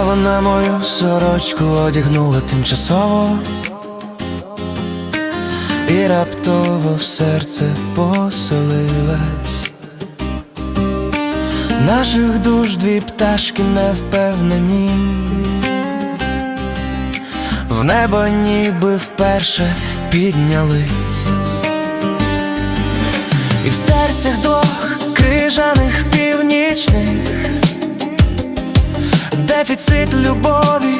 Вона мою сорочку одягнула тимчасово і раптово в серце поселилась. Наших душ дві пташки не впевнені. В небо ніби вперше піднялись. І в серцях двох крижаних північних Дефіцит любові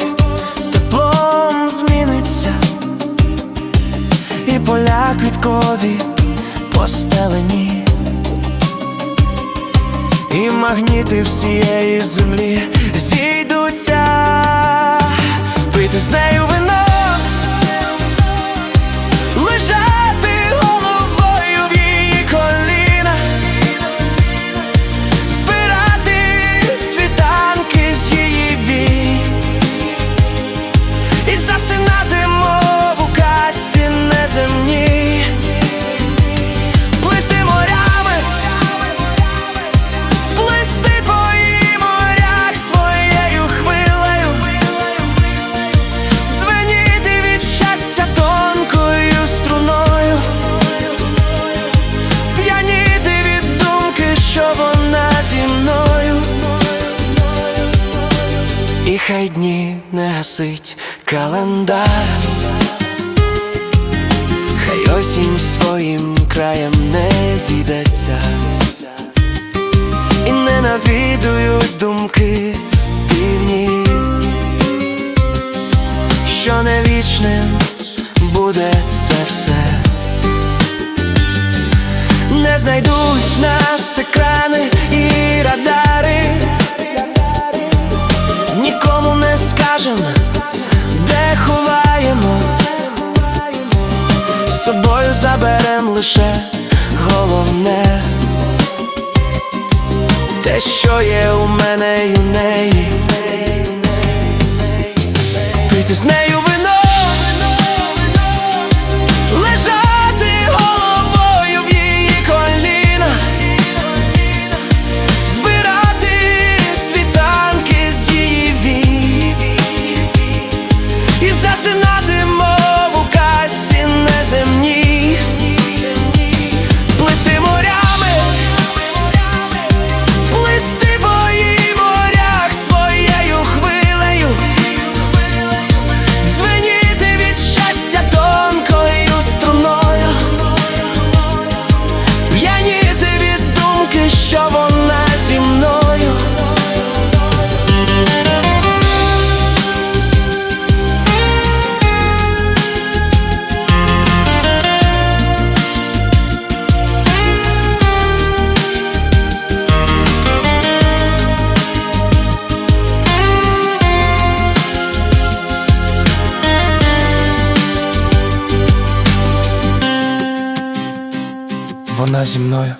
теплом зміниться, і поля квіткові постелені, і магніти всієї землі зійдуться, пити з нею вино, хай дні не гасить календар, хай осінь своїм краєм не зійдеться, і не навідують думки півні, що не вічним буде це все. Не знайдуть нас екрани і собою заберем лише головне, те, що є у мене і у неї, пити з нею вино, лежати головою в її коліна. Збирати світанки з її вій і засинати Вона зі мною.